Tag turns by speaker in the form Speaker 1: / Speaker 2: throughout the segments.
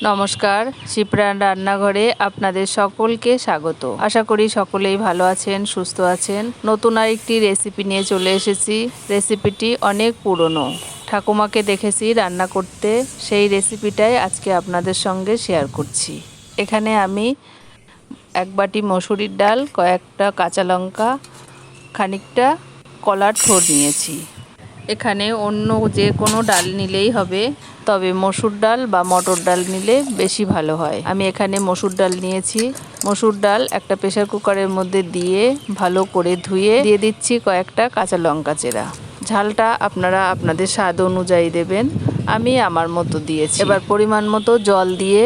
Speaker 1: নমস্কার শিপ্রাণ রান্নাঘরে আপনাদের সকলকে স্বাগত। আশা করি সকলেই ভালো আছেন, সুস্থ আছেন। নতুন আরেকটি রেসিপি নিয়ে চলে এসেছি। রেসিপিটি অনেক পুরনো। ঠাকুমাকে দেখেছি রান্না করতে। সেই রেসিপিটাই আজকে আপনাদের সঙ্গে শেয়ার করছি। এখানে আমি এক বাটি মসুরির ডাল, কয়েকটা কাঁচা লঙ্কা, খানিকটা কলার থোড় নিয়েছি। এখানে অন্য যে কোনো ডাল নিলেই হবে, তবে মসুর ডাল বা মটর ডাল নিলে বেশি ভালো হয়। আমি এখানে মসুর ডাল নিয়েছি। মসুর ডাল একটা প্রেশার কুকারের মধ্যে দিয়ে ভালো করে ধুয়ে দিয়ে দিচ্ছি কয়েকটা কাঁচা লঙ্কা চেরা। ঝালটা আপনারা আপনাদের স্বাদ অনুযায়ী দেবেন। আমি আমার মতো দিয়েছি। এবার পরিমাণ মতো জল দিয়ে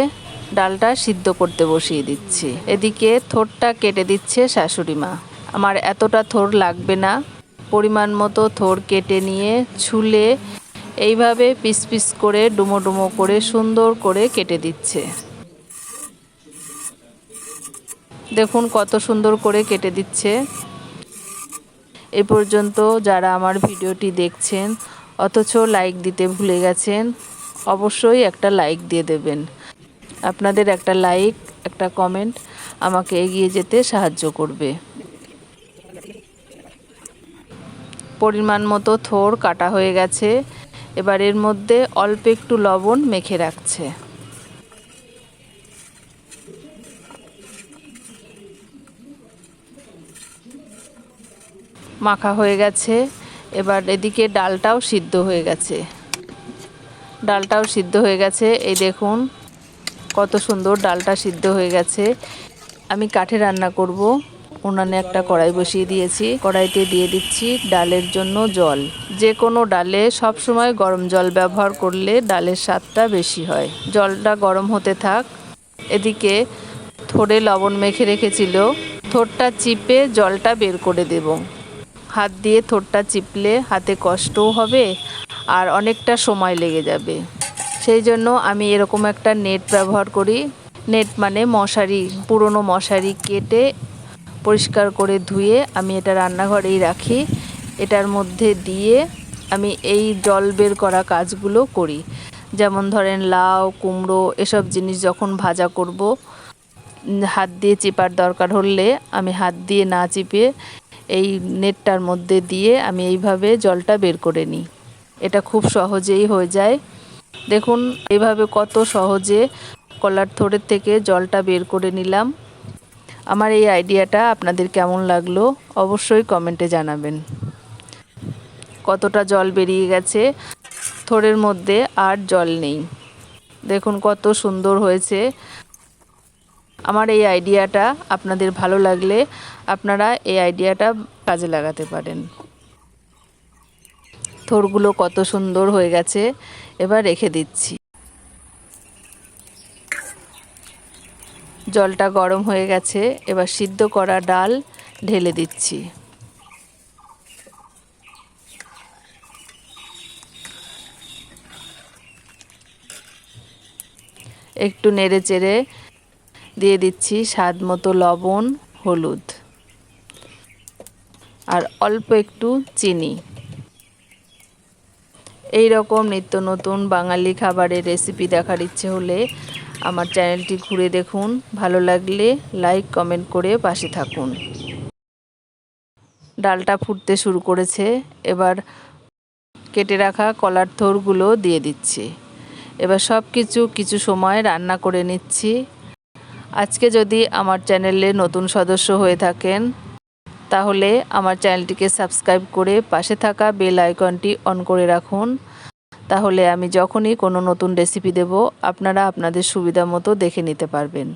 Speaker 1: ডালটা সিদ্ধ করতে বসিয়ে দিচ্ছি। এদিকে থোরটা কেটে দিচ্ছে শাশুড়ি মা। আমার এতটা থোর লাগবে না। পরিমাণ মতো থোর কেটে নিয়ে ছুলে এইভাবে পিস পিস করে, ডুমো ডুমো করে, সুন্দর করে কেটে দিচ্ছে। দেখুন কত সুন্দর করে কেটে দিচ্ছে। এ পর্যন্ত যারা আমার ভিডিওটি দেখছেন, অথচ লাইক দিতে ভুলে গেছেন, অবশ্যই একটা লাইক দিয়ে দেবেন। আপনাদের একটা লাইক, একটা কমেন্ট আমাকে এগিয়ে যেতে সাহায্য করবে। পরিমাণ মতো থোর কাটা হয়ে গেছে। এবার এর মধ্যে অল্প একটু লবণ মেখে রাখছে। মাখা হয়ে গেছে। এবার এদিকে ডালটাও সিদ্ধ হয়ে গেছে। ডালটাও সিদ্ধ হয়ে গেছে। এই দেখুন কত সুন্দর ডালটা সিদ্ধ হয়ে গেছে। আমি কাঠে রান্না করব। উনানে একটা কড়াই বসিয়ে দিয়েছি। কড়াইতে দিয়ে দিচ্ছি ডালের জন্য জল। যে কোনো ডালে সব সময় গরম জল ব্যবহার করলে ডালের স্বাদটা বেশি হয়। জলটা গরম হতে থাক। এদিকে থোড়ে লবণ মেখে রেখেছিল। থোরটা চিপে জলটা বের করে দেব। হাত দিয়ে থোরটা চিপলে হাতে কষ্টও হবে আর অনেকটা সময় লেগে যাবে। সেই জন্য আমি এরকম একটা নেট ব্যবহার করি। নেট মানে মশারি, পুরনো মশারি কেটে পরিষ্কার করে ধুয়ে আমি এটা রান্নাঘরেই রাখি। এটার মধ্যে দিয়ে আমি এই জল বের করা কাজগুলো করি। যেমন ধরেন লাউ, কুমড়ো এসব জিনিস যখন ভাজা করব, হাত দিয়ে চিপার দরকার হলে আমি হাত দিয়ে না চিপে এই নেটটার মধ্যে দিয়ে আমি এইভাবে জলটা বের করে নিই। এটা খুব সহজেই হয়ে যায়। দেখুন এইভাবে কত সহজে কলার থোড়ের থেকে জলটা বের করে নিলাম। আমার এই আইডিয়াটা আপনাদের কেমন লাগল অবশ্যই কমেন্টে জানাবেন। কতটা জল বেরিয়ে গেছে? থোড়ের মধ্যে আর জল নেই। দেখুন কত সুন্দর হয়েছে। আমার এই আইডিয়াটা আপনাদের ভালো লাগলে আপনারা এই আইডিয়াটা কাজে লাগাতে পারেন। থোরগুলো কত সুন্দর হয়ে গেছে। এবার রেখে দিচ্ছি। জলটা গরম হয়ে গেছে, এবার সিদ্ধ করা ডাল ঢেলে দিচ্ছি। একটু নেড়ে চেড়ে দিয়ে দিচ্ছি স্বাদ মতো লবণ, হলুদ। আর অল্প একটু চিনি। এই রকম নিত্য নতুন বাঙালি খাবারের রেসিপি দেখার ইচ্ছে হলে আমার চ্যানেলটি ঘুরে দেখুন। ভালো লাগলে লাইক, কমেন্ট করে পাশে থাকুন। ডালটা ফুটতে শুরু করেছে। এবার কেটে রাখা কলার থোরগুলো দিয়ে দিচ্ছি। এবার সব কিছু কিছু সময় রান্না করে নিচ্ছি। আজকে যদি আমার চ্যানেলে নতুন সদস্য হয়ে থাকেন, তাহলে আমার চ্যানেলটিকে সাবস্ক্রাইব করে পাশে থাকা বেল আইকনটি অন করে রাখুন। তাহলে আমি যখনই কোনো নতুন রেসিপি দেব, আপনারা আপনাদের সুবিধা মতো দেখে নিতে পারবেন।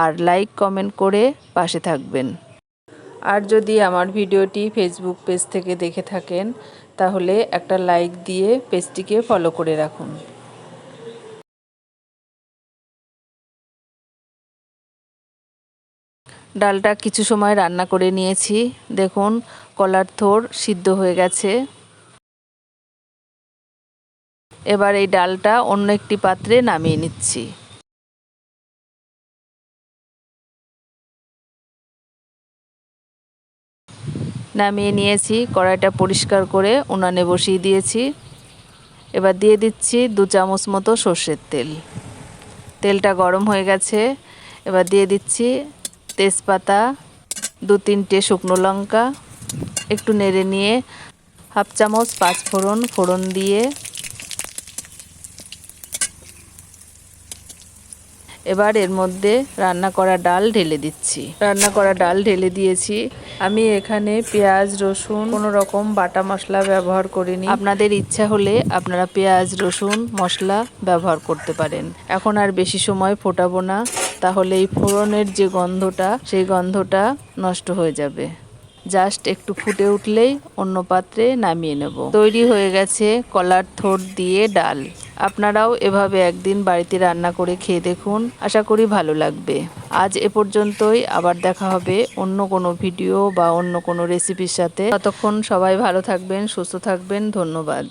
Speaker 1: আর লাইক কমেন্ট করে পাশে থাকবেন। আর যদি আমার ভিডিওটি ফেসবুক পেজ থেকে দেখে থাকেন, তাহলে একটা লাইক দিয়ে পেজটিকে ফলো করে রাখুন। ডালটা কিছু সময় রান্না করে নিয়েছি। দেখুন, কলার থোর সিদ্ধ হয়ে গেছে। এবার এই ডালটা অন্য একটি পাত্রে নামিয়ে নিচ্ছি। নামিয়ে নিয়েছি, কড়াইটা পরিষ্কার করে উনানে বসিয়ে দিয়েছি। এবার দিয়ে দিচ্ছি দু চামচ মতো সর্ষের তেল। তেলটা গরম হয়ে গেছে। এবার দিয়ে দিচ্ছি তেজপাতা, দু তিনটে শুকনো লঙ্কা, একটু নেড়ে নিয়ে হাফ চামচ পাঁচ ফোড়ন ফোড়ন দিয়ে এবার এর মধ্যে রান্না করা ডাল ঢেলে দিচ্ছি। রান্না করা ডাল ঢেলে দিয়েছি। আমি এখানে পেঁয়াজ, রসুন, কোনো রকম বাটা মশলা ব্যবহার করিনি। আপনাদের ইচ্ছা হলে আপনারা পেঁয়াজ, রসুন মশলা ব্যবহার করতে পারেন। এখন আর বেশি সময় ফোটাবো না। তাহলে এই ফোড়নের যে গন্ধটা, সেই গন্ধটা নষ্ট হয়ে যাবে। জাস্ট একটু ফুটে উঠলেই অন্য পাত্রে নামিয়ে নেব। তৈরি হয়ে গেছে কলার থোড় দিয়ে ডাল। আপনারাও এভাবে একদিন বাড়িতে রান্না করে খেয়ে দেখুন। আশা করি ভালো লাগবে। আজ এ পর্যন্তই। আবার দেখা হবে অন্য কোনো ভিডিও বা অন্য কোনো রেসিপির সাথে। ততক্ষণ সবাই ভালো থাকবেন, সুস্থ থাকবেন। ধন্যবাদ।